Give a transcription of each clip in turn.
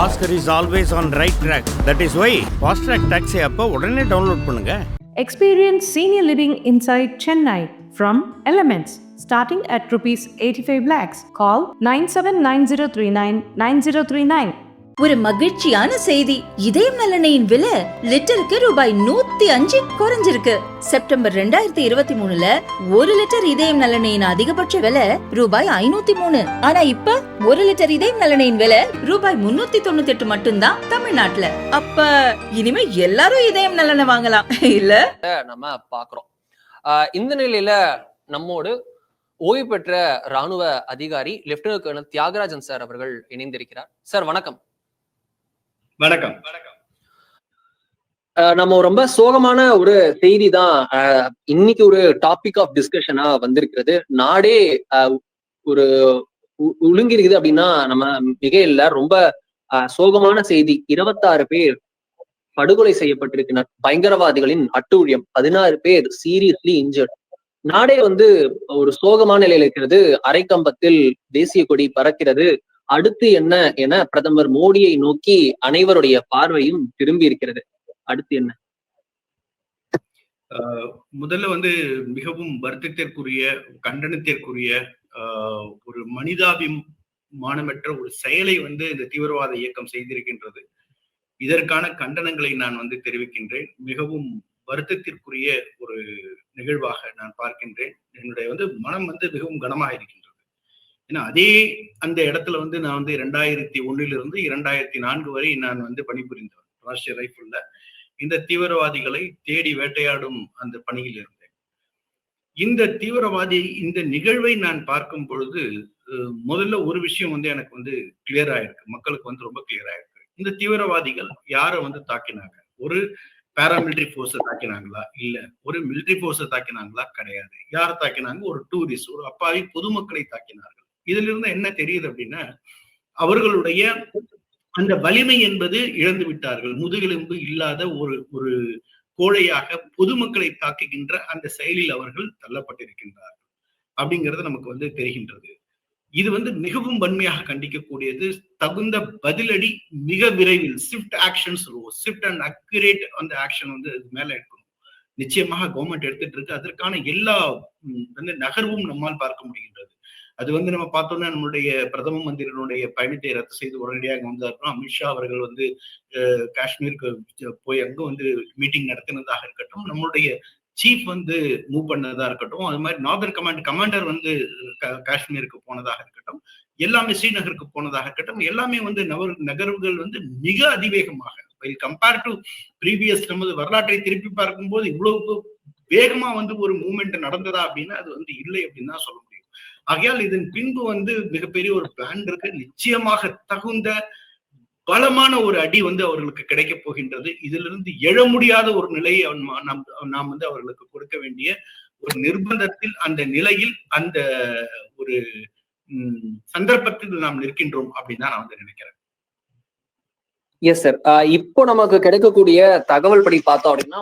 Oscar is always on right track that is why Fast Track taxi அப்போ உடனே download பண்ணுங்க experience senior living inside Chennai from elements starting at rupees eighty five lakhs call nine seven nine zero three nine nine zero three nine ஒரு மகிழ்ச்சியான செய்தி. இதயம் நலனையின் விலை லிட்டருக்கு ரூபாய் நூத்தி அஞ்சு குறைஞ்சிருக்கு. செப்டம்பர் ரெண்டாயிரத்தி இருபத்தி மூணுல ஒரு லிட்டர் இதயம் நலனையின் அதிகபட்ச விலை ரூபாய் ஐநூத்தி மூணு. ஆனா இப்ப ஒரு லிட்டர் இதயம் நலனையின் விலை ரூபாய் முன்னூத்தி தொண்ணூத்தி எட்டு மட்டும்தான் தமிழ்நாட்டுல. அப்ப இனிமே எல்லாரும் இதயம் நலனை வாங்கலாம் இல்ல? நம்ம பாக்குறோம். ஆஹ் இந்த நிலையில நம்மோடு ஓய்வு பெற்ற ராணுவ அதிகாரி லெப்டினன்ட் கர்னல் தியாகராஜன் சார் அவர்கள் இணைந்திருக்கிறார். சார் வணக்கம். வணக்கம். ஆஹ் நம்ம ரொம்ப சோகமான ஒரு செய்தி தான் ஆஹ் இன்னைக்கு ஒரு டாபிக் ஆஃப் டிஸ்கஷனா வந்திருக்கிறது. நாடே ஆஹ் ஒரு ஒழுங்கிருக்குது அப்படின்னா நம்ம மிக இல்ல ரொம்ப ஆஹ் சோகமான செய்தி. இருபத்தாறு பேர் படுகொலை செய்யப்பட்டிருக்கிறார் பயங்கரவாதிகளின் அட்டூழியம். பதினாறு பேர் சீரியஸ்லி இன்ஜர்ட் நாடே வந்து ஒரு சோகமான நிலையில இருக்கிறது. அரைக்கம்பத்தில் தேசிய கொடி பறக்கிறது. அடுத்து என்ன என பிரதமர் மோடியை நோக்கி அனைவருடைய பார்வையும் திரும்பி இருக்கிறது. அடுத்து என்ன? முதல்ல வந்து மிகவும் வருத்தத்திற்குரிய கண்டனத்திற்குரிய ஒரு மனிதாபிமானமற்ற ஒரு செயலை வந்து இந்த தீவிரவாத இயக்கம் செய்திருக்கின்றது. இதற்கான கண்டனங்களை நான் வந்து தெரிவிக்கின்றேன். மிகவும் வருத்தத்திற்குரிய ஒரு நிகழ்வாக நான் பார்க்கின்றேன். என்னுடைய வந்து மனம் வந்து மிகவும் கனமாக இருக்கின்றது. ஏன்னா அதே அந்த இடத்துல வந்து நான் வந்து இரண்டாயிரத்தி ஒன்னிலிருந்து இரண்டாயிரத்தி நான்கு வரை நான் வந்து பணிபுரிந்தவன் ராஷ்டிரிய ரைஃபிள்ல இந்த தீவிரவாதிகளை தேடி வேட்டையாடும் அந்த பணியில் இருந்தேன். இந்த தீவிரவாதி இந்த நிகழ்வை நான் பார்க்கும் பொழுது முதல்ல ஒரு விஷயம் வந்து எனக்கு வந்து கிளியர் ஆயிருக்கு. மக்களுக்கு வந்து ரொம்ப கிளியர் ஆயிருக்கு. இந்த தீவிரவாதிகள் யாரை வந்து தாக்கினாங்க? ஒரு பாராமிலிட்டரி போர்ஸை தாக்கினாங்களா? இல்ல ஒரு மிலிட்டரி போர்ஸை தாக்கினாங்களா? கிடையாது. யாரை தாக்கினாங்க? ஒரு டூரிஸ்ட் ஒரு அப்பாவி பொதுமக்களை தாக்கினார்கள். இதுல இருந்து என்ன தெரியுது அப்படின்னா அவர்களுடைய அந்த வலிமை என்பது இழந்து விட்டார்கள். முதுகெலும்பு இல்லாத ஒரு ஒரு கோழையாக பொதுமக்களை தாக்குகின்ற அந்த செயலில் அவர்கள் தள்ளப்பட்டிருக்கின்றார்கள் அப்படிங்கிறது நமக்கு வந்து தெரிகின்றது. இது வந்து மிகவும் வன்மையாக கண்டிக்கக்கூடியது. தகுந்த பதிலடி மிக விரைவில் ஸ்விஃப்ட் சொல்லுவோம் ஸ்விஃப்ட் அண்ட் அக்யூரேட் அந்த ஆக்ஷன் வந்து இது மேல எடுக்கணும். நிச்சயமாக கவர்மெண்ட் எடுத்துட்டு இருக்கு. அதற்கான எல்லா வந்து நகர்வும் நம்மால் பார்க்க முடிகின்றது. அது வந்து நம்ம பார்த்தோம்னா நம்மளுடைய பிரதம மந்திரியினுடைய பயணத்தை ரத்து செய்து உடனடியாக வந்தார்கள் அமித்ஷா அவர்கள் வந்து காஷ்மீருக்கு போய் அங்கே வந்து மீட்டிங் நடத்தினதாக இருக்கட்டும் நம்மளுடைய சீஃப் வந்து மூவ் பண்ணதா இருக்கட்டும் அது மாதிரி நார்தர்ன் கமாண்ட் கமாண்டர் வந்து கா- காஷ்மீருக்கு போனதாக இருக்கட்டும் எல்லாமே ஸ்ரீநகருக்கு போனதாக இருக்கட்டும் எல்லாமே வந்து நகர் நகர்வுகள் வந்து மிக அதிவேகமாக கம்பேர் டு ப்ரீவியஸ் நமது வரலாற்றை திருப்பி பார்க்கும்போது இவ்வளவு வேகமா வந்து ஒரு மூமெண்ட் நடந்ததா அப்படின்னா அது வந்து இல்லை அப்படின்னு தான் சொல்ல முடியும். ஆகையால் இதன் பின்பு வந்து மிகப்பெரிய ஒரு பிளான் இருக்கு. நிச்சயமாக தகுந்த பலமான ஒரு அடி வந்து அவர்களுக்கு கிடைக்க போகின்றது. இதிலிருந்து எழ முடியாத ஒரு நிலையை நாம் நாம் வந்து அவர்களுக்கு கொடுக்க வேண்டிய ஒரு நிர்பந்தத்தில் அந்த நிலையில் அந்த ஒரு சந்தர்ப்பத்தில் நாம் நிற்கின்றோம் அப்படின்னு தான் நான் வந்து நினைக்கிறேன். எஸ் சார் இப்போ நமக்கு கிடைக்கக்கூடிய தகவல் படி பார்த்தோம் அப்படின்னா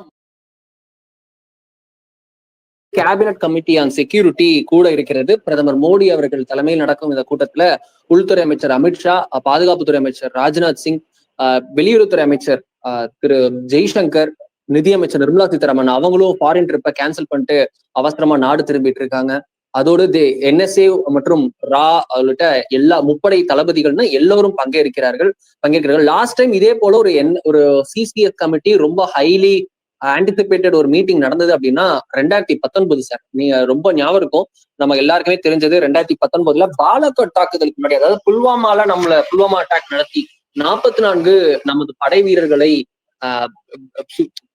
கேபினட் கமிட்டி ஆன் செக்யூரிட்டி கூட இருக்கிறது. பிரதமர் மோடி அவர்கள் தலைமையில் நடக்கும் இந்த கூட்டத்துல உள்துறை அமைச்சர் அமித்ஷா பாதுகாப்புத்துறை அமைச்சர் ராஜ்நாத் சிங் வெளியுறவுத்துறை அமைச்சர் திரு ஜெய்சங்கர் நிதியமைச்சர் நிர்மலா சீதாராமன் அவங்களும் ஃபாரின் ட்ரிப்பை கேன்சல் பண்ணிட்டு அவசரமா நாடு திரும்பிட்டு இருக்காங்க. அதோடு என்எஸ்ஏ மற்றும் ரா உள்ளிட்ட எல்லா முப்படை தளபதிகள்னு எல்லோரும் பங்கேற்கிறார்கள். பங்கேற்கிறார்கள். லாஸ்ட் டைம் இதே போல ஒரு என் ஒரு சிசிஎஸ் கமிட்டி ரொம்ப ஹைலி ஆன்டிசிபேட்டட் ஒரு மீட்டிங் நடந்தது அப்படின்னா ரெண்டாயிரத்தி பத்தொன்பது சார் நீங்க ரொம்ப ஞாபகம் இருக்கும். நம்ம எல்லாருக்குமே தெரிஞ்சது ரெண்டாயிரத்தி பத்தொன்பதுல பாலக்கோட் தாக்குதலுக்கு முன்னாடி அதாவது புல்வாமால நம்மள புல்வாமா அட்டாக் நடத்தி நாற்பத்தி நான்கு நமது படை வீரர்களை ஆஹ்,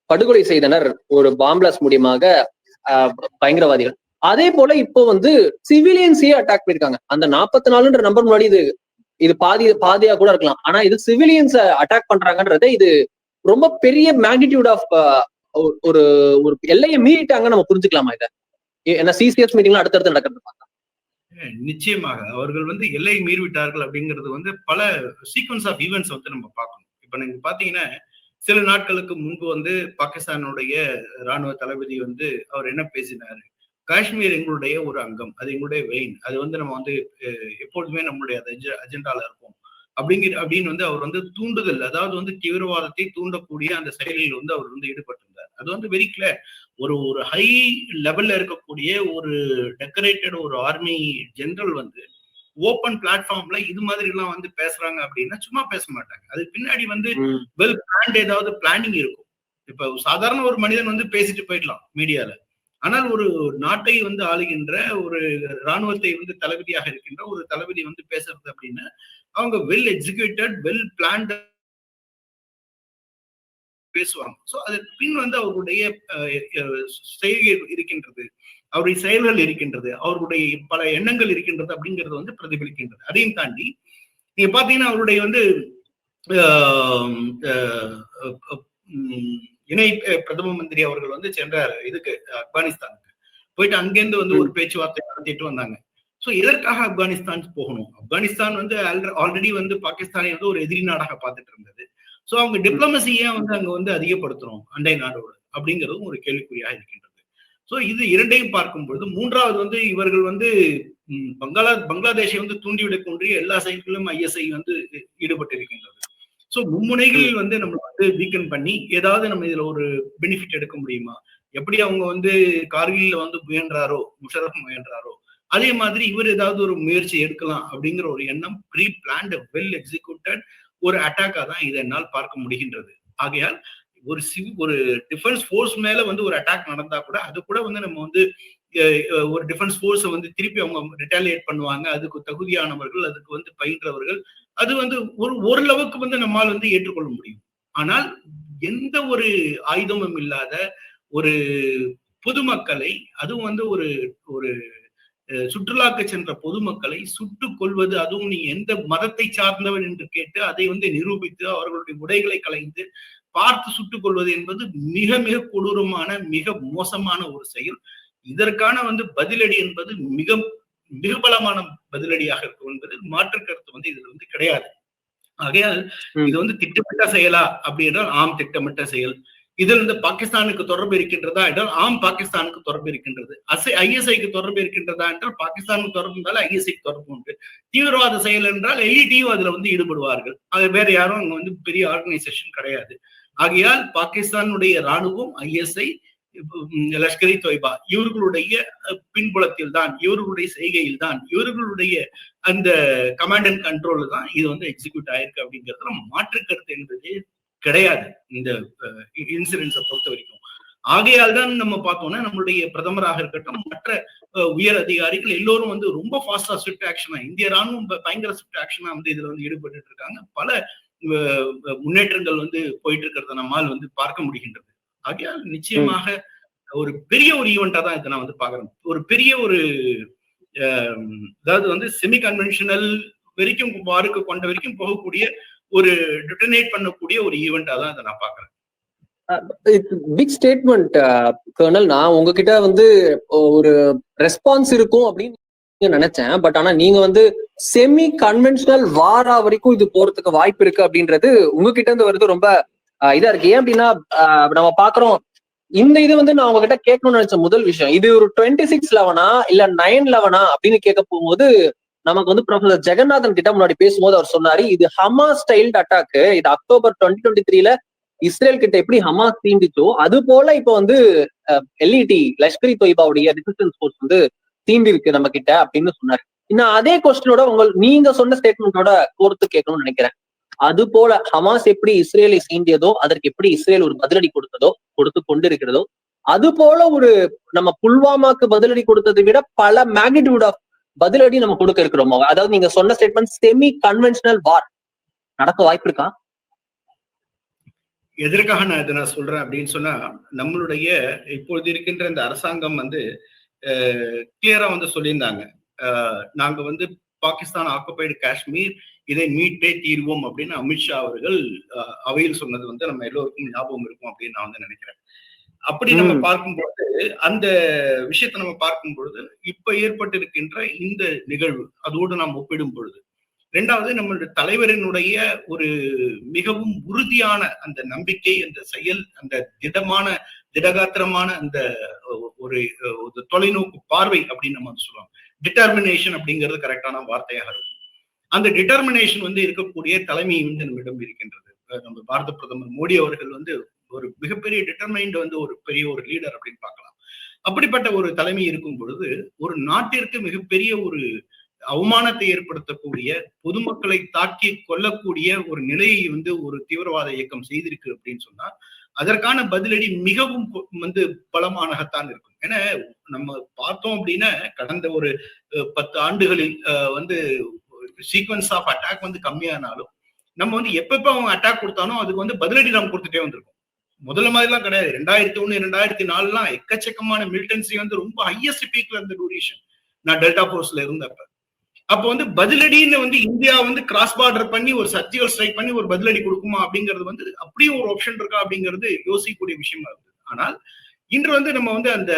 படுகொலை செய்தனர் ஒரு பாம்பிளாஸ் மூலியமாக ஆஹ், பயங்கரவாதிகள். அதே போல இப்போ வந்து சிவிலியன்ஸையே அட்டாக் பண்ணிருக்காங்க. அந்த நாற்பத்தி நாலுன்ற நம்பர் முன்னாடி இது இது பாதி பாதியா கூட இருக்கலாம். ஆனா இது சிவிலியன்ஸ அட்டாக் பண்றாங்கன்றது இது ரொம்ப பெரிய மேக்னிடியூட் ஆஃப் ஒரு ஒரு எல்லையை மீறிட்டாங்க நம்ம புரிஞ்சுக்கலாமா இதை? ஏ- ஏன்னா சிசிஎஸ் மீட்டிங்லாம் அடுத்தடுத்து நடக்கிறது பார்த்தா. நிச்சயமாக. அவர்கள் வந்து எல்லை மீறிவிட்டார்கள் அப்படிங்கிறது வந்து பல சீக்வன்ஸ் ஆஃப் ஈவெண்ட்ஸ் வந்து நம்ம பார்க்கணும். இப்ப நீங்க பாத்தீங்கன்னா சில நாட்களுக்கு முன்பு வந்து பாகிஸ்தானுடைய ராணுவ தளபதி வந்து அவர் என்ன பேசினாரு? காஷ்மீர் எங்களுடைய ஒரு அங்கம் அது எங்களுடைய வெயின் அது வந்து நம்ம வந்து எப்பொழுதுமே நம்மளுடைய அஜெண்டால இருக்கும் அப்படிங்கிற அப்படின்னு வந்து அவர் வந்து தூண்டுதல் அதாவது வந்து தீவிரவாதத்தை தூண்டக்கூடிய அந்த செயலில் வந்து அவர் வந்து ஈடுபட்டிருந்தார். அது வந்து வெரி கிளியர் ஒரு ஒரு ஹை லெவல்ல இருக்கக்கூடிய ஒரு டெக்கரேட்டட் ஒரு ஆர்மி ஜெனரல் வந்து ஓப்பன் பிளாட்ஃபார்ம்ல இது மாதிரி எல்லாம் வந்து பேசுறாங்க அப்படின்னா சும்மா பேச மாட்டாங்க. அது பின்னாடி வந்து. வெல் பிளான்ட் ஏதாவது பிளானிங் இருக்கும். இப்ப சாதாரண ஒரு மனிதன் வந்து பேசிட்டு போயிடலாம் மீடியால ஆனால் ஒரு நாட்டை வந்து ஆளுகின்ற ஒரு ராணுவத்தை வந்து தளபதியாக இருக்கின்ற ஒரு தளபதி வந்து பேசுறது அப்படின்னா அவங்க வெல் எக்ஸிக்யூட்டட் வெல் பிளான்ட் பேசுவாங்க. ஸோ அதற்கு பின் வந்து அவருடைய அஹ், செய்கை இருக்கின்றது. அவருடைய செயல்கள் இருக்கின்றது. அவருடைய பல எண்ணங்கள் இருக்கின்றது அப்படிங்கிறது வந்து பிரதிபலிக்கின்றது. அதையும் தாண்டி நீங்க பாத்தீங்கன்னா அவருடைய வந்து உம், இணை பிரதம மந்திரி அவர்கள் வந்து சென்றார் இதுக்கு ஆப்கானிஸ்தானுக்கு. போயிட்டு அங்கேருந்து வந்து ஒரு பேச்சுவார்த்தை நடத்திட்டு வந்தாங்க. சோ எதற்காக ஆப்கானிஸ்தான் போகணும்? ஆப்கானிஸ்தான் வந்து ஆல்ரெடி வந்து பாகிஸ்தானை வந்து ஒரு எதிரி நாடாக பார்த்துட்டு இருந்தது. சோ அவங்க டிப்ளமசியை வந்து அங்க வந்து அதிகப்படுத்தணும் அண்டை நாடோடு அப்படிங்கிறதும் ஒரு கேள்விக்குறியாக இருக்கின்றது. சோ இது இரண்டையும் பார்க்கும் பொழுது மூன்றாவது வந்து இவர்கள் வந்து பங்களா பங்களாதேஷை வந்து தூண்டிவிடக் கொண்டு எல்லா செயல்களிலும் ஐஎஸ்ஐ வந்து ஈடுபட்டு சோ மும்முனைகளில் வந்து நம்ம வந்து வீக்கன் பண்ணி ஏதாவது நம்ம இதுல ஒரு பெனிஃபிட் எடுக்க முடியுமா? எப்படி அவங்க வந்து கார்கில்ல வந்து முயன்றாரோ முஷரப் முயன்றாரோ அதே மாதிரி இவர் ஏதாவது ஒரு முயற்சி எடுக்கலாம் அப்படிங்கிற ஒரு எண்ணம் ப்ரீ பிளான்ட் வெல் எக்ஸிக்யூட்டட் ஒரு அட்டாக்கா தான் இதை என்னால் பார்க்க முடிகின்றது. ஆகையால் ஒரு சிவி ஒரு டிஃபென்ஸ் ஃபோர்ஸ் மேல வந்து ஒரு அட்டாக் நடந்தா கூட அது கூட வந்து நம்ம வந்து ஒரு டிஃபென்ஸ் ஃபோர்ஸை வந்து திருப்பி அவங்க ரிட்டாலியேட் பண்ணுவாங்க. அதுக்கு தகுதியானவர்கள் அதுக்கு வந்து பயின்றவர்கள். அது வந்து ஒரு ஓரளவுக்கு வந்து நம்மால் வந்து ஏற்றுக்கொள்ள முடியும். ஆனால் எந்த ஒரு ஆயுதமும் இல்லாத ஒரு பொதுமக்களை அதுவும் வந்து ஒரு ஒரு சுற்றுலாக்கு சென்ற பொதுமக்களை சுட்டு கொள்வது அதுவும் நீ எந்த மதத்தை சார்ந்தவன் என்று கேட்டு அதை வந்து நிரூபித்து அவர்களுடைய உடைகளை கலைந்து பார்த்து சுட்டுக் கொள்வது என்பது மிக மிக கொடூரமான மிக மோசமான ஒரு செயல். இதற்கான வந்து பதிலடி என்பது மிக மிக பலமான பதிலடியாக இருக்கும் என்பது மாற்று கருத்து வந்து இதுல வந்து கிடையாது. ஆகையால். இது வந்து திட்டமிட்ட செயலா அப்படி என்றால் ஆம் திட்டமிட்ட செயல். இதில் இருந்து பாகிஸ்தானுக்கு தொடர்பு இருக்கின்றதா என்றால் ஆம் பாகிஸ்தானுக்கு தொடர்பு இருக்கின்றது. அசை ஐஎஸ்ஐக்கு தொடர்பு இருக்கின்றதா என்றால் பாகிஸ்தானுக்கு தொடர்பு இருந்தால் ஐஎஸ்ஐக்கு தொடர்பு உண்டு. தீவிரவாத செயல் என்றால் எல்இடியும் அதுல வந்து ஈடுபடுவார்கள். அது வேற யாரும் அங்க வந்து பெரிய ஆர்கனைசேஷன் கிடையாது. ஆகையால் பாகிஸ்தானுடைய ராணுவம் ஐஎஸ்ஐ லஷ்கரி தொய்பா இவர்களுடைய பின்புலத்தில் தான் இவர்களுடைய செய்கையில் தான் இவர்களுடைய அந்த கமாண்ட் அண்ட் கண்ட்ரோல் தான் இது வந்து எக்ஸிக்யூட் ஆயிருக்கு அப்படிங்கிறதுல மாற்று கருத்து என்பது கிடையாது இந்த இன்சிடென்ட்ஸை பொறுத்த வரைக்கும். ஆகையால் தான் நம்ம பார்த்தோம்னா நம்மளுடைய பிரதமராக இருக்கட்டும் மற்ற உயர் அதிகாரிகள் எல்லோரும் வந்து ரொம்ப ஃபாஸ்டா ஸ்விஃப்ட் ஆக்ஷனா இந்திய ராணுவம் பயங்கர ஸ்விஃப்ட் ஆக்ஷனா வந்து இதுல வந்து ஈடுபட்டு இருக்காங்க. பல முன்னேற்றங்கள் வந்து போயிட்டு இருக்கிறத நம்மால் வந்து பார்க்க முடிகின்றது. ஆகையால் நிச்சயமாக ஒரு பெரிய ஒரு ஈவெண்டா தான் இதை நான் வந்து பாக்குறேன் ஒரு பெரிய ஒரு அதாவது வந்து செமி கன்வென்ஷனல் வரைக்கும் வாருக்கு கொண்ட வரைக்கும் போகக்கூடிய ஒரு டிட்டனேட் பண்ணக்கூடிய ஒரு ஈவெண்டா தான் இதை நான் பாக்குறேன் பிக் ஸ்டேட்மெண்ட் கர்னல். நான் உங்ககிட்ட வந்து ஒரு ரெஸ்பான்ஸ் இருக்கும் அப்படின்னு நினைச்சேன். பட் ஆனா நீங்க வந்து செமி கன்வென்ஷனல் வாரா வரைக்கும் இது போறதுக்கு வாய்ப்பு இருக்கு அப்படின்றது உங்ககிட்ட இருந்து வருது ரொம்ப இதா இருக்கு. ஏன் அப்படின்னா நம்ம பாக்குறோம் இந்த இது வந்து நான் உங்ககிட்ட கேட்கணும்னு நினைச்ச முதல் விஷயம். இது ஒரு டுவெண்ட்டி சிக்ஸ் லெவனா இல்ல நைன் லெவனா அப்படின்னு கேட்க போகும்போது நமக்கு வந்து ப்ரொஃபசர் ஜெகநாதன் கிட்ட முன்னாடி பேசும்போது அவர் சொன்னாரு இது ஹமா ஸ்டைல்டு அட்டாக் இது அக்டோபர் டுவெண்ட்டி டுவெண்ட்டி த்ரீல இஸ்ரேல் கிட்ட எப்படி ஹமாஸ் தீண்டிச்சோ அது போல இப்ப வந்து எல்இடி லஷ்கரி தொய்பாவுடைய ரெசிஸ்டன்ஸ் ஃபோர்ஸ் வந்து தீண்டி இருக்கு நம்ம கிட்ட அப்படின்னு சொன்னாரு. இன்னும் அதே கொஸ்டினோட உங்கள் நீங்க சொன்ன ஸ்டேட்மெண்டோட கோர்த்து கேட்கணும்னு நினைக்கிறேன். அது போல ஹமாஸ் எப்படி இஸ்ரேலை சீண்டியதோ அதற்கு எப்படி இஸ்ரேல் ஒரு பதிலடி கொடுத்ததோ கொடுத்து கொண்டிருக்கிறதோ அது போல ஒரு நம்ம புல்வாமாக்கு பதிலடி கொடுத்ததை விட பல மேக்னிடியூட் ஆஃப் பதிலடி நம்ம கொடுக்க இருக்கிறோமோ. அதாவது நீங்க சொன்ன ஸ்டேட்மெண்ட் செமி கன்வென்ஷனல் வார் நடக்க வாய்ப்பு இருக்கா? எதற்காக நான் இதை நான் சொல்றேன் அப்படின்னு சொன்னா நம்மளுடைய இப்பொழுது இருக்கின்ற இந்த அரசாங்கம் வந்து கிளியரா வந்து சொல்லியிருந்தாங்க. நாங்க வந்து பாகிஸ்தான் ஆக்குபைடு காஷ்மீர் இதை மீட்டே தீர்வோம் அப்படின்னு அமித்ஷா அவர்கள் அவையில் சொன்னது வந்து நம்ம எல்லோருக்கும் ஞாபகம் இருக்கும் அப்படின்னு நான் வந்து நினைக்கிறேன். அப்படி நம்ம ம். பார்க்கும்போது அந்த விஷயத்தை நம்ம பார்க்கும் பொழுது இப்ப ஏற்பட்டிருக்கின்ற இந்த நிகழ்வு அதோடு நாம் ஒப்பிடும் பொழுது இரண்டாவது நம்மளுடைய தலைவரினுடைய ஒரு மிகவும் உறுதியான அந்த நம்பிக்கை அந்த செயல் அந்த திடமான திடகாத்திரமான அந்த ஒரு தொலைநோக்கு பார்வை அப்படின்னு நம்ம வந்து சொல்லுவோம் டிட்டர்மினேஷன் அப்படிங்கிறது கரெக்டான வார்த்தையாக இருக்கும். அந்த டிட்டர்மினேஷன் வந்து இருக்கக்கூடிய தலைமை வந்து நம்மிடம் இருக்கின்றது நம்ம பாரத பிரதமர் மோடி அவர்கள் வந்து ஒரு மிகப்பெரிய டிட்டர்மைண்ட் வந்து ஒரு பெரிய ஒரு லீடர் அப்படின்னு பார்க்கலாம். அப்படிப்பட்ட ஒரு தலைமை இருக்கும் பொழுது ஒரு நாட்டிற்கு மிகப்பெரிய ஒரு அவமானத்தை ஏற்படுத்தக்கூடிய பொதுமக்களை தாக்கி கொள்ளக்கூடிய ஒரு நிலையை வந்து ஒரு தீவிரவாத இயக்கம் செய்திருக்கு அப்படின்னு சொன்னா அதற்கான பதிலடி மிகவும் கொ- வந்து பலமானகத்தான் இருக்கும். ஏன்னா நம்ம பார்த்தோம் அப்படின்னா கடந்த ஒரு பத்து ஆண்டுகளில் வந்து சீக்வன்ஸ் ஆஃப் அட்டாக் வந்து கம்மியானாலும் நம்ம வந்து எப்பப்ப அவங்க அட்டாக் கொடுத்தாலும் அதுக்கு வந்து பதிலடி நம்ம கொடுத்துட்டே வந்திருக்கோம். முதல்ல மாதிரிலாம் கிடையாது. ரெண்டாயிரத்தி ஒண்ணு ரெண்டாயிரத்தி நாலுலாம் எக்கச்சக்கமான மிலிட்டன்சி வந்து ரொம்ப ஹையஸ்ட் பீக்ல இருந்த டூரேஷன் நான் டெல்டா போர்ஸ்ல இருந்தப்ப. அப்ப வந்து பதிலடின்னு வந்து இந்தியா வந்து கிராஸ் பார்டர் பண்ணி ஒரு சர்ஜிக்கல் ஸ்ட்ரைக் பண்ணி ஒரு பதிலடி கொடுக்குமா அப்படிங்கிறது வந்து அப்படியும் ஒரு ஆப்ஷன் இருக்கா அப்படிங்கிறது யோசிக்கக்கூடிய விஷயமா இருந்தது. ஆனால் இன்று வந்து நம்ம வந்து அந்த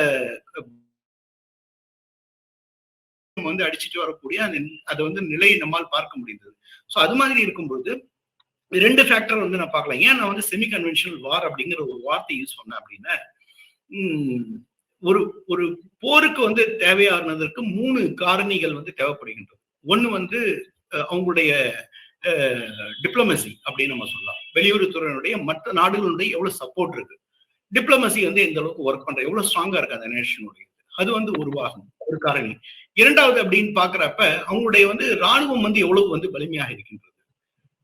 வந்து அடிச்சுட்டு வரக்கூடிய அந்த அதை வந்து நிலையை நம்மால் பார்க்க முடிந்தது. ஸோ அது மாதிரி இருக்கும்போது ரெண்டு ஃபேக்டர் வந்து நான் பார்க்கலாம். ஏன் நான் வந்து செமி கன்வென்ஷனல் வார் அப்படிங்கிற ஒரு வார்த்தை யூஸ் பண்ணேன் அப்படின்னா ஒரு ஒரு போருக்கு வந்து தேவையானதற்கு மூணு காரணிகள் வந்து தேவைப்படுகின்றது. ஒன்று வந்து அவங்களுடைய டிப்ளமசி அப்படின்னு நம்ம சொல்லலாம். வெளியுறவுத்துறையினுடைய மற்ற நாடுகளுடைய எவ்வளவு சப்போர்ட் இருக்கு. டிப்ளமசி வந்து எந்த அளவுக்கு ஒர்க் பண்ற எவ்வளவு ஸ்ட்ராங்கா இருக்கு அந்த நேஷனுடைய அது வந்து உருவாகும். ஒரு காரணி. இரண்டாவது அப்படின்னு பாக்குறப்ப அவங்களுடைய வந்து ராணுவம் வந்து எவ்வளவு வந்து வலிமையாக இருக்கின்றது.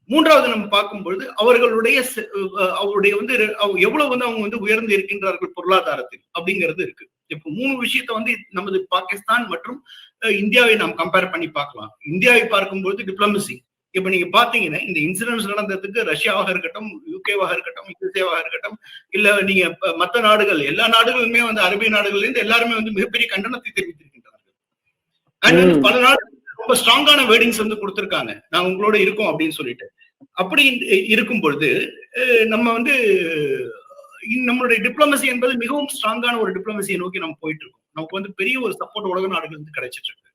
மூன்றாவது நம்ம பார்க்கும் பொழுது அவர்களுடைய அவருடைய வந்து எவ்வளவு வந்து அவங்க வந்து உயர்ந்து இருக்கின்றார்கள் பொருளாதாரத்தில் அப்படிங்கிறது இருக்கு. இப்போ மூணு விஷயத்த வந்து நமது பாகிஸ்தான் மற்றும் அஹ், இந்தியாவை நாம் கம்பேர் பண்ணி பார்க்கலாம். இந்தியாவை பார்க்கும்பொழுது டிப்ளமசி இப்ப நீங்க பாத்தீங்கன்னா இந்த இன்சிடென்ட்ஸ் நடந்ததுக்கு ரஷ்யாவாக இருக்கட்டும் யூகேவாக இருக்கட்டும் யுஎஸ்ஏவாக இருக்கட்டும் இல்ல நீங்க மற்ற மத்த நாடுகள் எல்லா நாடுகளுமே வந்து அரபிய நாடுகள்ல இருந்து எல்லாருமே வந்து மிகப்பெரிய கண்டனத்தை தெரிவித்து ம். பல நாடுகள் ரொம்ப ஸ்ட்ராங்கான வேர்டிங்ஸ் வந்து கொடுத்திருக்காங்க. நாங்க உங்களோட இருக்கோம் அப்படின்னு சொல்லிட்டு. அப்படி இருக்கும் பொழுது நம்ம வந்து நம்மளுடைய டிப்ளமசி என்பது மிகவும் ஸ்ட்ராங்கான ஒரு டிப்ளமசியை நோக்கி நம்ம போயிட்டு இருக்கோம் நமக்கு வந்து பெரிய ஒரு சப்போர்ட் உலக நாடுகள் வந்து கிடைச்சிட்டு இருக்கு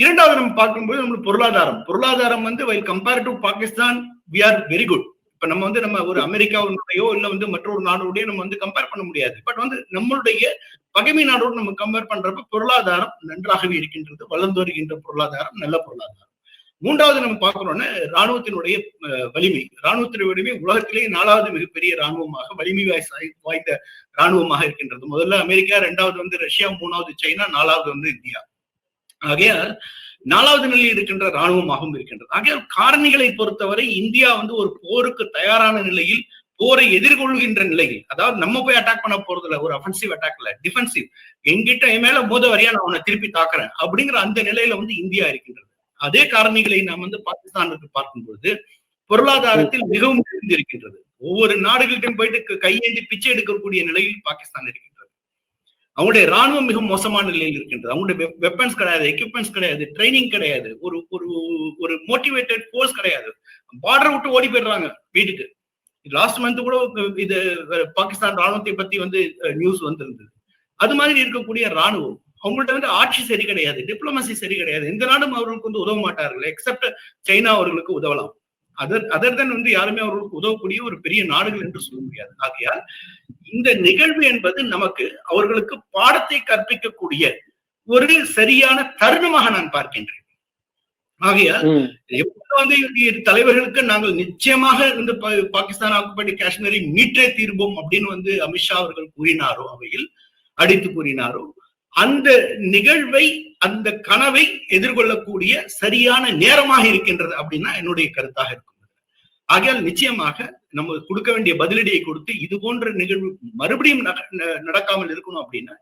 இரண்டாவது நம்ம பார்க்கும்போது நம்மளுக்கு பொருளாதாரம். பொருளாதாரம் வந்து while compare to Pakistan we are very good இப்ப நம்ம வந்து நம்ம ஒரு அமெரிக்காவுடையோ இல்ல வந்து மற்றொரு நாடோடய நம்ம வந்து கம்பேர் பண்ண முடியாது. பட் வந்து நம்மளுடைய பகைமை நாடோடு நம்ம கம்பேர் பண்றப்ப பொருளாதாரம் நன்றாகவே இருக்கின்றது. வளர்ந்து வருகின்ற பொருளாதாரம் நல்ல பொருளாதாரம். மூன்றாவது நம்ம பார்க்கிறோம்னா ராணுவத்தினுடைய வலிமை. ராணுவத்தினுடைய வலிமை உலகத்திலேயே நாலாவது மிகப்பெரிய ராணுவமாக வலிமை வாய்ஸ்- வாய்ந்த ராணுவமாக இருக்கின்றது. முதல்ல அமெரிக்கா இரண்டாவது வந்து ரஷ்யா மூணாவது சைனா நாலாவது வந்து இந்தியா. ஆகையால் நாலாவது நிலையில் இருக்கின்ற ராணுவமாகவும் இருக்கின்றது. ஆகையால் காரணிகளை பொறுத்தவரை இந்தியா வந்து ஒரு போருக்கு தயாரான நிலையில் போரை எதிர்கொள்கின்ற நிலையில் அதாவது நம்ம போய் அட்டாக் பண்ண போறது இல்ல ஒரு அஃபென்சிவ் அட்டாக்ல டிஃபென்சிவ் எங்கிட்ட என் மேல மோத வரையா நான் உன்னை திருப்பி தாக்குறேன் அப்படிங்கிற அந்த நிலையில வந்து இந்தியா இருக்கின்றது. அதே காரணிகளை நாம் வந்து பாகிஸ்தானுக்கு பார்க்கும்போது பொருளாதாரத்தில் மிகவும் இருக்கின்றது ஒவ்வொரு நாடுகள்கிட்டையும் போயிட்டு கையேந்தி பிச்சை எடுக்கக்கூடிய நிலையில் பாகிஸ்தான் இருக்கின்றது. அவங்களுடைய ராணுவம் மிக மோசமான நிலையில் இருக்கின்றது. அவங்களுடைய வெப்பன்ஸ் கிடையாது எக்யூப்மெண்ட்ஸ் கிடையாது ட்ரைனிங் கிடையாது ஒரு ஒரு ஒரு மோட்டிவேட்டட் கோர்ஸ் கிடையாது. பார்டர் விட்டு ஓடி போயிடுறாங்க வீட்டுக்கு. லாஸ்ட் மந்த் கூட இது பாகிஸ்தான் ராணுவத்தை பத்தி வந்து நியூஸ் வந்திருந்தது. அது மாதிரி இருக்கக்கூடிய ராணுவம் அவங்கள்ட்ட வந்து ஆட்சி சரி கிடையாது டிப்ளமசி சரி கிடையாது. எந்த நாடும் அவர்களுக்கு வந்து உதவ மாட்டார்கள் எக்ஸப்ட் சைனா அவர்களுக்கு உதவலாம். அதர் அதர் வந்து யாருமே அவர்களுக்கு உதவக்கூடிய ஒரு பெரிய நாடுகள் என்று சொல்ல முடியாது. ஆகையால் இந்த நிகழ்வு என்பது நமக்கு அவர்களுக்கு பாடத்தை கற்பிக்கக்கூடிய ஒரு சரியான தருணமாக நான் பார்க்கின்றேன். ஆகையால் வந்து தலைவர்களுக்கு நாங்கள் நிச்சயமாக இந்த பாகிஸ்தான் ஆக்குப்படி காஷ்மீரை மீட்டே தீர்வோம் அப்படின்னு வந்து அமித்ஷா அவர்கள் கூறினாரோ அவையில் அடித்து கூறினாரோ அந்த நிகழ்வை அந்த கனவை எதிர்கொள்ளக்கூடிய சரியான நேரமாக இருக்கின்றது அப்படின்னா என்னுடைய கருத்தாக இருக்கும். ஆகையால் நிச்சயமாக நம்ம கொடுக்க வேண்டிய பதிலடியை கொடுத்து இது போன்ற நிகழ்வு மறுபடியும் நடக்காமல் இருக்கணும் அப்படின்னா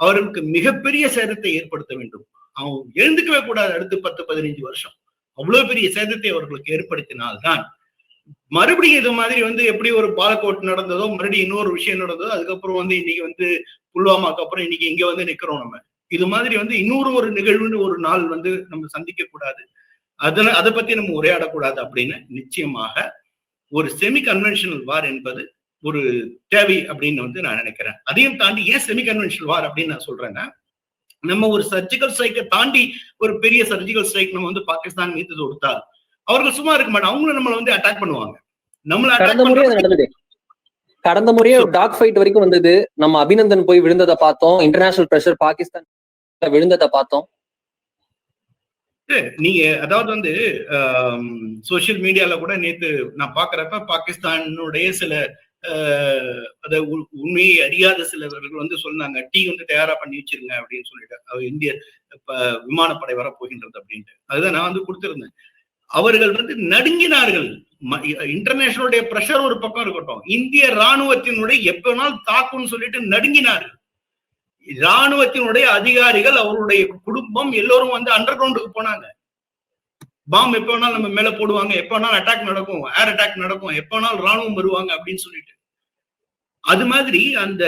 அவர்களுக்கு மிகப்பெரிய சேதத்தை ஏற்படுத்த வேண்டும். அவங்க எழுந்துக்கவே கூடாது அடுத்து பத்து பதினைஞ்சு வருஷம். அவ்வளவு பெரிய சேதத்தை அவர்களுக்கு ஏற்படுத்தினால்தான். மறுபடியும் இது மாதிரி வந்து எப்படி ஒரு பாலக்கோட் நடந்ததோ மறுபடியும் இன்னொரு விஷயம் நடந்ததோ அதுக்கப்புறம் வந்து இன்னைக்கு வந்து புல்வாமாக்கு அப்புறம் இன்னைக்கு இங்க வந்து நிக்கிறோம் நம்ம. இது மாதிரி வந்து இன்னொரு ஒரு நிகழ்வுன்னு ஒரு நாள் வந்து நம்ம சந்திக்க கூடாது. அதனால அதை பத்தி நம்ம உரையாடக்கூடாது அப்படின்னு நிச்சயமாக ஒரு செமி கன்வென்ஷனல் வார் என்பது ஒரு தேவை அப்படின்னு வந்து நான் நினைக்கிறேன். அதையும் தாண்டி ஏன் செமி கன்வென்ஷனல் வார் அப்படின்னு நான் சொல்றேன்னா நம்ம ஒரு சர்ஜிக்கல் ஸ்ட்ரைக்கை தாண்டி ஒரு பெரிய சர்ஜிக்கல் ஸ்ட்ரைக் நம்ம வந்து பாகிஸ்தான் மீது தொடுத்தால் அவர்கள் சும்மா இருக்க மாட்டாங்க. அவங்களும் நம்மளை வந்து அட்டாக் பண்ணுவாங்க. நம்மள கடந்த அட்டாக் கடந்த முறையே டாக் ஃபைட் வரைக்கும் வந்தது. நம்ம அபிநந்தன் போய் விழுந்ததை பார்த்தோம். இன்டர்நேஷனல் பிரஷர் பாகிஸ்தான் விழுந்ததை பார்த்தோம். நீங்க அதாவது வந்து சோசியல் மீடியால கூட நேத்து நான் பாக்குறப்ப பாகிஸ்தானுடைய சில அத உண்மையை அறியாத சிலவர்கள் வந்து சொன்னாங்க டீ வந்து தயாரா பண்ணி வச்சிருங்க அப்படின்னு சொல்லிட்டு இந்திய விமானப்படை வரப்போகின்றது அப்படின்ட்டு. அதுதான் நான் வந்து கொடுத்திருந்தேன். அவர்கள் வந்து நடுங்கினார்கள். இன்டர்நேஷனலுடைய பிரஷர் ஒரு பக்கம் இருக்கட்டும் இந்திய ராணுவத்தினுடைய எப்ப தாக்கும்னு சொல்லிட்டு நடுங்கினார்கள். ராணுவத்தினுடைய அதிகாரிகள் அவருடைய குடும்பம் எல்லோரும் வந்து அண்டர் கிரவுண்டுக்கு போனாங்க. பாம் எப்ப வேணாலும் நம்ம மேல போடுவாங்க எப்ப வேணாலும் அட்டாக் நடக்கும் ஏர் அட்டாக் நடக்கும் எப்ப வேணாலும் ராணுவம் வருவாங்க அப்படின்னு சொல்லிட்டு. அது மாதிரி அந்த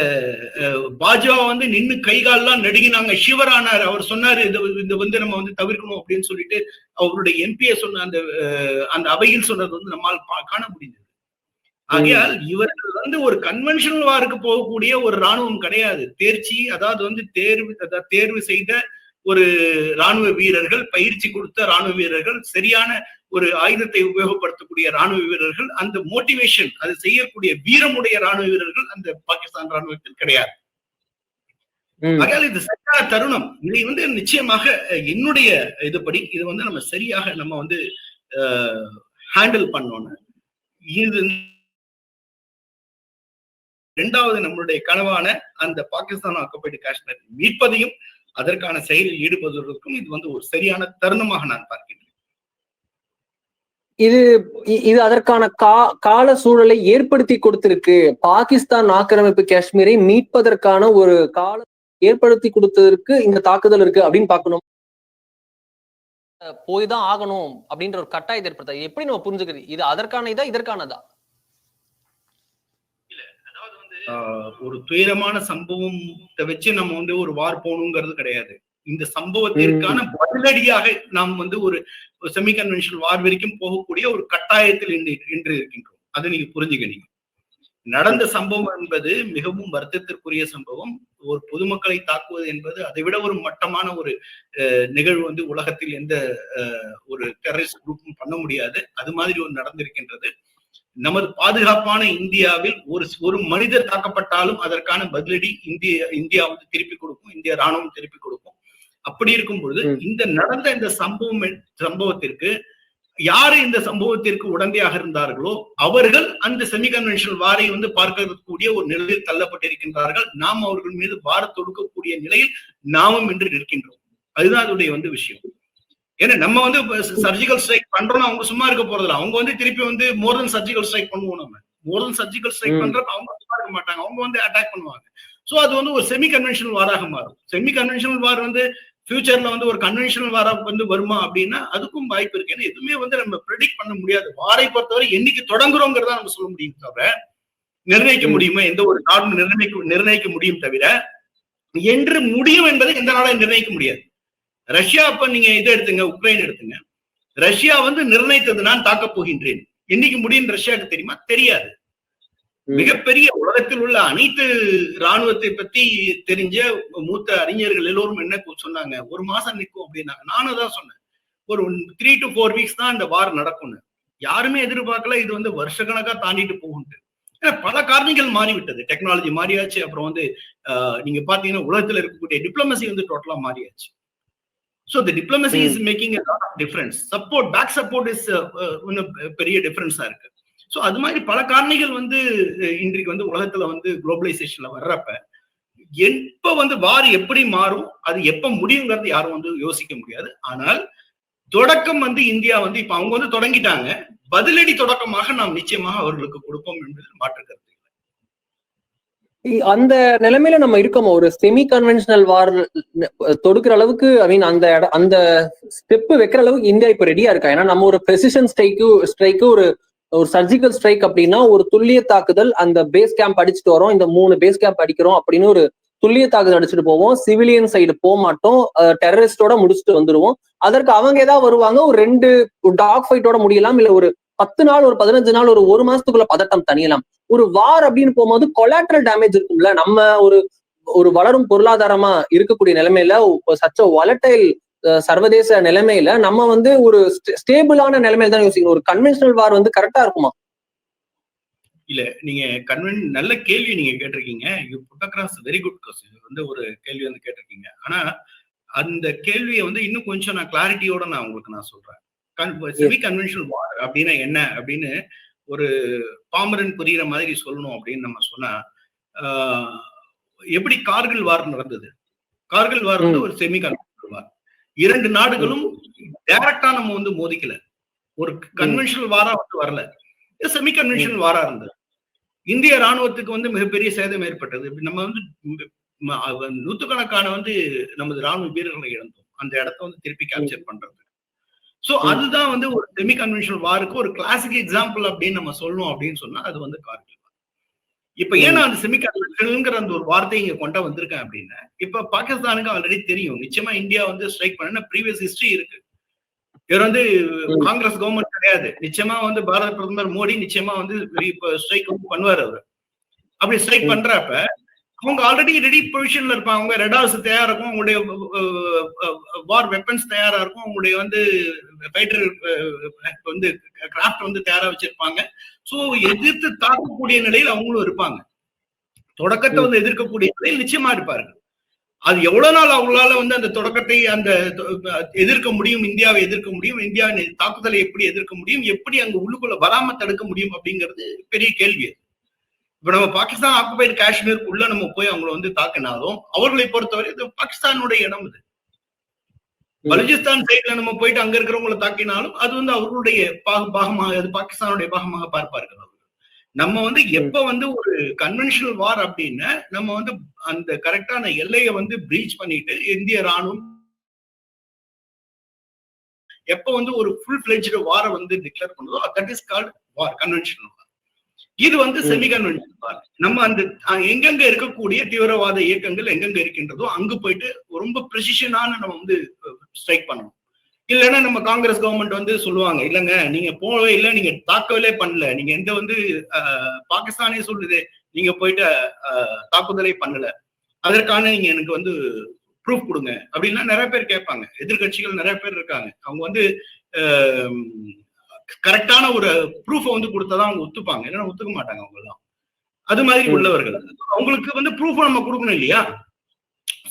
பாஜக வந்து நின்னு கை கால்லாம் நடுங்கினாங்க. சிவரானார் அவர் சொன்னாரு இது வந்து நம்ம வந்து தவிர்க்கணும் அப்படின்னு சொல்லிட்டு அவருடைய எம்பியை சொன்ன அந்த அந்த அவையில் சொன்னது வந்து நம்மால் காண முடிந்தது. ஆகையால் இவர்கள் வந்து ஒரு கன்வென்ஷனல் வாருக்கு போகக்கூடிய ஒரு ராணுவம் கிடையாது. தேர்ச்சி அதாவது வந்து தேர்வு தேர்வு செய்த ஒரு ராணுவ வீரர்கள் பயிற்சி கொடுத்த ராணுவ வீரர்கள் சரியான ஒரு ஆயுதத்தை உபயோகப்படுத்தக்கூடிய ராணுவ வீரர்கள் அந்த மோட்டிவேஷன் அது செய்யக்கூடிய வீரமுடைய ராணுவ வீரர்கள் அந்த பாகிஸ்தான் ராணுவத்தில் கிடையாது. ஆகையால் இது சரியான தருணம். இதை வந்து நிச்சயமாக என்னுடைய இதுபடி இது வந்து நம்ம சரியாக நம்ம வந்து ஹேண்டில் பண்ணோன்னு இது இரண்டாவது நம்மளுடைய கனவான அந்த பாகிஸ்தான் ஆக்கப்பட்ட காஷ்மீர் மீட்பதையும் அதற்கான செயலில் ஈடுபடுவதற்கும் இது வந்து ஒரு சரியான தருணமாக நான் பார்க்கிறேன் இது இது அதற்கான கா கால சூழலை ஏற்படுத்தி கொடுத்திருக்கு. பாகிஸ்தான் ஆக்கிரமிப்பு காஷ்மீரை மீட்பதற்கான ஒரு கால ஏற்படுத்தி கொடுத்ததற்கு இந்த தாக்குதல் இருக்கு அப்படின்னு பார்க்கணும். போய் தான் ஆகணும் அப்படின்ற ஒரு கட்டாயத்தை ஏற்படுத்த எப்படி நம்ம புரிஞ்சுக்கிறது? இது அதற்கான இதா இதற்கானதா? அதாவது வந்து ஆஹ், ஒரு துயரமான சம்பவத்தை வச்சு நம்ம வந்து ஒரு வார் போகணுங்கிறது கிடையாது. இந்த சம்பவத்திற்கான பதிலடியாக நாம் வந்து ஒரு செமி கன்வென்ஷனல் வார் வரைக்கும் போகக்கூடிய ஒரு கட்டாயத்தில் இன்று இருக்கின்றோம். அதை நீங்க புரிஞ்சுக்கணும் நடந்த சம்பவம் என்பது மிகவும் வருத்தத்திற்குரிய சம்பவம். ஒரு பொதுமக்களை தாக்குவது என்பது அதை விட ஒரு மட்டமான ஒரு அஹ், நிகழ்வு வந்து உலகத்தில் எந்த அஹ், ஒரு டெரரிஸ்ட் குரூப்பும் பண்ண முடியாது. அது மாதிரி ஒரு நடந்திருக்கின்றது. நமது பாதுகாப்பான இந்தியாவில் ஒரு ஒரு மனிதர் தாக்கப்பட்டாலும் அதற்கான பதிலடி இந்திய இந்தியா வந்து திருப்பி கொடுக்கும். இந்திய ராணுவம் திருப்பி கொடுக்கும். அப்படி இருக்கும் பொழுது. இந்த நடந்த இந்த சம்பவம் சம்பவத்திற்கு யாரு இந்த சம்பவத்திற்கு உடந்தையாக இருந்தார்களோ அவர்கள் அந்த செமி கன்வென்ஷனல் வாரை வந்து பார்க்கக்கூடிய ஒரு நிலையில் தள்ளப்பட்டிருக்கின்றார்கள். நாம் அவர்கள் மீது வார தொடுக்கக்கூடிய நிலையில் நாமும் இன்று நிற்கின்றோம். அதுதான் அதோடைய வந்து விஷயம். ஏன்னா நம்ம வந்து சர்ஜிக்கல் ஸ்ட்ரைக் பண்றோம்னா அவங்க சும்மா இருக்க போறதில்ல. அவங்க வந்து திருப்பி வந்து மோர் தென் சர்ஜிக்கல் ஸ்ட்ரைக் பண்ணுவோம் நம்ம. More then surgical strike. பண்றப்ப அவங்க சும்மா இருக்க மாட்டாங்க. அவங்க வந்து அட்டாக் பண்ணுவாங்க. சோ அது வந்து ஒரு செமி கன்வென்ஷனல் வாராக மாறும். செமி கன்வென்ஷனல் வார் வந்து ஃபியூச்சர்ல வந்து ஒரு கன்வென்ஷனல் வாரா வந்து வருமா அப்படின்னா அதுக்கும் வாய்ப்பு இருக்கு. ஏன்னா எதுவுமே வந்து நம்ம ப்ரெடிக்ட் பண்ண முடியாது. வாரை பொறுத்தவரை என்னைக்கு தொடங்குறோங்கிறதா நம்ம சொல்ல முடியும் தவிர நிர்ணயிக்க. முடியுமா? எந்த ஒரு நாடும் நிர்ணயிக்க நிர்ணயிக்க முடியும் தவிர என்று முடியும் என்பதை எந்த நாடும் நிர்ணயிக்க முடியாது. ரஷ்யா அப்ப நீங்க இதை எடுத்துங்க உக்ரைன் எடுத்துங்க. ரஷ்யா வந்து நிர்ணயித்தது நான் தாக்கப் போகின்றேன். என்னைக்கு முடியும் ரஷ்யாவுக்கு தெரியுமா? தெரியாது. மிகப்பெரிய உலகத்தில் உள்ள அனைத்து ராணுவத்தை பத்தி தெரிஞ்ச மூத்த அறிஞர்கள் எல்லோரும் என்ன சொன்னாங்க? ஒரு மாசம் நிற்கும் அப்படின்னாங்க. நானும் தான் சொன்னேன். ஒரு த்ரீ டு ஃபோர் வீக்ஸ் தான் இந்த வார் நடக்கும்னு. யாருமே எதிர்பார்க்கல இது வந்து வருஷக்கணக்கா தாண்டிட்டு போகும்ட்டு ஏன்னா பல காரணிகள் மாறிவிட்டது. டெக்னாலஜி மாறியாச்சு. அப்புறம் வந்து நீங்க பாத்தீங்கன்னா உலகத்துல இருக்கக்கூடிய டிப்ளமசி வந்து டோட்டலா மாறியாச்சு. So the diplomacy is making difference support back support is இன்னும் பெரிய டிஃபரன்ஸா இருக்கு. ஸோ அது மாதிரி பல காரணிகள் வந்து இன்றைக்கு வந்து உலகத்துல வந்து குளோபலைசேஷன்ல வர்றப்ப எப்ப வந்து வார் எப்படி மாறும் அது எப்ப முடியுங்கிறது யாரும் வந்து யோசிக்க முடியாது. ஆனால் தொடக்கம் வந்து இந்தியா வந்து இப்ப அவங்க வந்து தொடங்கிட்டாங்க. பதிலடி தொடக்கமாக நாம் நிச்சயமாக அவர்களுக்கு கொடுப்போம் என்பதில் மாற்று கருத்து அந்த நிலைமையில நம்ம இருக்கோமா? ஒரு செமி கன்வென்ஷனல் வார் தொடுக்கிற அளவுக்கு ஐ மீன் அந்த அந்த ஸ்டெப் வைக்கிற அளவுக்கு இந்தியா இப்ப ரெடியா இருக்கா? ஏன்னா நம்ம ஒரு பெசிஷன் ஸ்ட்ரைக்கு ஸ்ட்ரைக்கு ஒரு ஒரு சர்ஜிக்கல் ஸ்ட்ரைக் அப்படின்னா ஒரு துல்லிய தாக்குதல் அந்த பேஸ் கேம்ப் அடிச்சுட்டு வரோம். இந்த மூணு பேஸ் கேம்ப் அடிக்கிறோம் அப்படின்னு ஒரு துல்லிய தாக்குதல் அடிச்சுட்டு போவோம். சிவிலியன் சைடு போக மாட்டோம். டெரரிஸ்டோட முடிச்சுட்டு வந்துருவோம். அதற்கு அவங்க ஏதாவது வருவாங்க. ஒரு ரெண்டு டாக் ஃபைட்டோட முடியலாம். இல்ல ஒரு பத்து நாள் ஒரு பதினஞ்சு நாள் ஒரு ஒரு மாசத்துக்குள்ள பதட்டம் தனியலாம் ஒரு வார் அப்படின்னு போகும்போது கொலாட்ரல் டேமேஜ் இருக்கும்ல. நம்ம ஒரு ஒரு வளரும் பொருளாதாரமா இருக்கக்கூடிய நிலைமையில சச்ச வலட்டைல் சர்வதேச நிலைமையில நம்ம வந்து ஒரு ஸ்டேபிளான நிலைமையில தான் யோசிக்கணும். ஒரு கன்வென்ஷனல் வார் வந்து கரெக்டா இருக்குமா? இல்ல நீங்க கன்வென் நல்ல கேள்வி நீங்க கேட்டிருக்கீங்க. You put across very good question வந்து ஒரு கேள்வி வந்து கேட்டிருக்கீங்க. ஆனா அந்த கேள்வியை வந்து இன்னும் கொஞ்சம் நான் கிளாரிட்டியோட நான் உங்களுக்கு நான் சொல்றேன். செமி கன்வென்ஷனல் வார் அப்படின்னா என்ன? அப்படின்னு ஒரு பாமரன் புரியுற மாதிரி சொல்லணும் அப்படின்னு நம்ம சொன்னா எப்படி கார்கில் வார் நடந்தது? கார்கில் வார் வந்து ஒரு செமி கன்வென்ஷனல் வார் இரண்டு நாடுகளும் டைரக்டா நம்ம வந்து மோதிக்கல. ஒரு கன்வென்ஷனல் வாரா வந்து வரல. செமி கன்வென்ஷனல் வாரா இருந்தது. இந்திய ராணுவத்துக்கு வந்து மிகப்பெரிய சேதம் ஏற்பட்டது. நம்ம வந்து நூத்துக்கணக்கான வந்து நமது ராணுவ வீரர்களை இழந்தோம். அந்த இடத்த வந்து திருப்பி கேப்சர் பண்றது. சோ அதுதான் வந்து ஒரு செமி கன்வென்ஷனல் வாருக்கு ஒரு கிளாசிக் எக்ஸாம்பிள் அப்படின்னு நம்ம சொல்லணும் அப்படின்னு சொன்னா அது வந்து கார்கில். இப்ப ஏன் நான் அந்த செமி கன்வென்ஷனல்ங்கிற அந்த ஒரு வார்த்தையை இங்க கொண்டு வந்திருக்கேன் அப்படின்னா இப்ப பாகிஸ்தானுக்கு ஆல்ரெடி தெரியும். நிச்சயமா இந்தியா வந்து ஸ்ட்ரைக் பண்ண ப்ரீவியஸ் ஹிஸ்டரி இருக்கு. இவர் வந்து. காங்கிரஸ் கவர்மெண்ட் கிடையாது. நிச்சயமா வந்து பாரத பிரதமர் மோடி நிச்சயமா வந்து ஸ்ட்ரைக் வந்து பண்ணுவாரு அவரு. அப்படி ஸ்ட்ரைக். பண்றப்ப அவங்க ஆல்ரெடி ரெடி பொசிஷன்ல இருப்பாங்க. அவங்க ரெடார்ஸ் தயாரா இருக்கும். அவங்களுடைய வார் வெப்பன்ஸ் தயாரா இருக்கும். அவங்களுடைய வந்து ஃபைட்டர் வந்து கிராஃப்ட் வந்து தயாரா வச்சிருப்பாங்க. சோ எதிர்த்து தாக்கக்கூடிய நிலையில் அவங்களும் இருப்பாங்க. தொடக்கத்தை வந்து எதிர்க்கக்கூடிய நிலையில் நிச்சயமா இருப்பார்கள். அது எவ்வளவு நாள் அவங்களால வந்து அந்த தொடக்கத்தை அந்த எதிர்க்க முடியும் இந்தியாவை எதிர்க்க முடியும் இந்தியாவின் தாக்குதலை எப்படி எதிர்க்க முடியும் எப்படி அங்க உள்ளுக்குள்ள வராம தடுக்க முடியும் அப்படிங்கிறது பெரிய கேள்வி. அது. இப்ப நம்ம பாகிஸ்தான் ஆக்குபைடு காஷ்மீருக்குள்ள நம்ம போய் அவங்கள வந்து தாக்கினாலும் அவர்களை பொறுத்தவரை இது பாகிஸ்தானுடைய இடம் இது. ம். பலுச்சிஸ்தான் சைட்ல நம்ம போயிட்டு அங்க இருக்கிறவங்களை தாக்கினாலும் அது வந்து அவர்களுடைய பாக- பாகமாக அது பாகிஸ்தானுடைய பாகமாக பார்ப்பார்கள் அவர்கள். நம்ம வந்து எப்ப வந்து ஒரு கன்வென்ஷனல் வார் அப்படின்னா நம்ம வந்து அந்த கரெக்டான எல்லையை வந்து பிரீச் பண்ணிட்டு இந்திய ராணுவம் எப்ப வந்து ஒரு ஃபுல் ஃபிளெஜ்டு வாரை வந்து டிக்ளேர் பண்ணுதோ that is called war conventional war இது வந்து ம். செமி கன்வென்ஷனல் வார் நம்ம அந்த எங்கெங்க இருக்கக்கூடிய தீவிரவாத இயக்கங்கள் எங்கெங்க இருக்கின்றதோ அங்க போயிட்டு ரொம்ப ப்ரெசிஷனான நம்ம வந்து ஸ்ட்ரைக் பண்ணணும். இல்லைன்னா நம்ம காங்கிரஸ் கவர்மெண்ட் வந்து சொல்லுவாங்க இல்லைங்க நீங்க போகவே இல்லை நீங்க தாக்கவே பண்ணல. நீங்க எந்த வந்து பாகிஸ்தானே சொல்லுது நீங்க போயிட்டு தாக்குதலே பண்ணல. அதற்கான நீங்க எனக்கு வந்து ப்ரூஃப் கொடுங்க. அப்படின்னா நிறைய பேர் கேட்பாங்க. எதிர்க்கட்சிகள் நிறைய பேர் இருக்காங்க. அவங்க வந்து கரெக்டான ஒரு ப்ரூஃபை வந்து கொடுத்தாதான் அவங்க ஒத்துப்பாங்க. இல்லைன்னா ஒத்துக்க மாட்டாங்க அவங்க எல்லாம் அது மாதிரி. உள்ளவர்கள். அவங்களுக்கு வந்து ப்ரூஃப் நம்ம கொடுக்கணும் இல்லையா?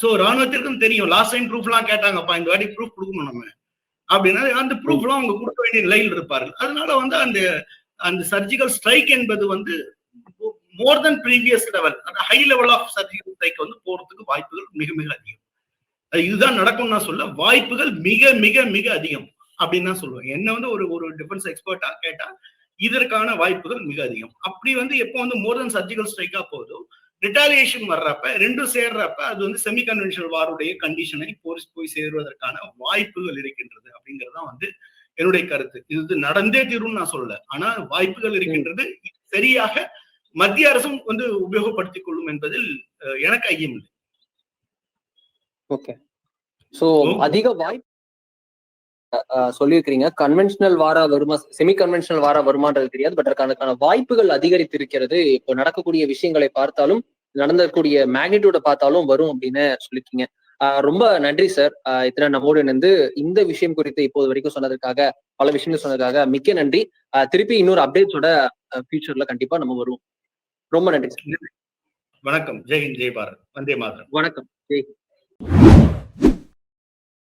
சோ ராணுவத்திற்கும் தெரியும். லாஸ்ட் டைம் ப்ரூஃப் எல்லாம் கேட்டாங்கப்பா இந்த வாட்டி ப்ரூஃப் கொடுக்கணும் நம்ம. அப்படின்னா அந்த ப்ரூஃப் எல்லாம் அவங்க கொடுக்க வேண்டிய நிலையில் இருப்பார்கள். அதனால வந்து அந்த அந்த சர்ஜிக்கல் ஸ்ட்ரைக் என்பது வந்து மோர் தென் ப்ரீவியஸ் லெவல் அந்த high level of surgical strike வந்து போறதுக்கு வாய்ப்புகள் மிக மிக அதிகம். அது இதுதான் நடக்கும் நான் சொல்ல வாய்ப்புகள் மிக மிக மிக அதிகம். அப்படின்னு தான் சொல்லுவேன். என்ன வந்து ஒரு ஒரு டிஃபென்ஸ் எக்ஸ்பர்ட்டா கேட்டா இதற்கான வாய்ப்புகள் மிக அதிகம். அப்படி வந்து எப்போ வந்து மோர் தென் சர்ஜிக்கல் ஸ்ட்ரைக்கா போதோ ரிட்டாலியேஷன் வர்றப்ப ரெண்டும் சேர்றப்ப அது வந்து செமி கன்வென்ஷனல் வாருடைய கண்டிஷனை போய் போய் சேருவதற்கான வாய்ப்புகள் இருக்கின்றது அப்படிங்கிறது தான் வந்து என்னுடைய கருத்து. இது நடந்தே தீரும்னு நான் சொல்லல. ஆனா வாய்ப்புகள் இருக்கின்றது சரியாக மத்திய அரசும் வந்து உபயோகப்படுத்திக் கொள்ளும் என்பதில் எனக்கு ஐயம் இல்லை ஓகே சோ. அதிக வாய்ப்பு சொல்லியிருக்கிறீங்க. கன்வென்ஷனல் வாரா வருமா செமி கன்வென்ஷனல் வாரா வருமான்றது தெரியாது. பட் அதுக்கான வாய்ப்புகள் அதிகரித்திருக்கிறது. இப்போ நடக்கக்கூடிய விஷயங்களை பார்த்தாலும் நடந்தக்கூடிய மேக்னிடியூட பார்த்தாலும் வரும் அப்படின்னு சொல்லிருக்கீங்க ஆஹ் ரொம்ப நன்றி சார் இத்தனை நம்மோடு இணைந்து இந்த விஷயம் குறித்து இப்போது வரைக்கும் சொன்னதற்காக பல விஷயங்கள் சொன்னதுக்காக மிக்க நன்றி. திருப்பி இன்னொரு அப்டேட்ஸோட ஃபியூச்சர்ல கண்டிப்பா நம்ம வருவோம். ரொம்ப நன்றி சார் வணக்கம். ஜெய் ஹிந்த் ஜெய் பாரத். வந்தே மாதரம். வணக்கம். ஜெய்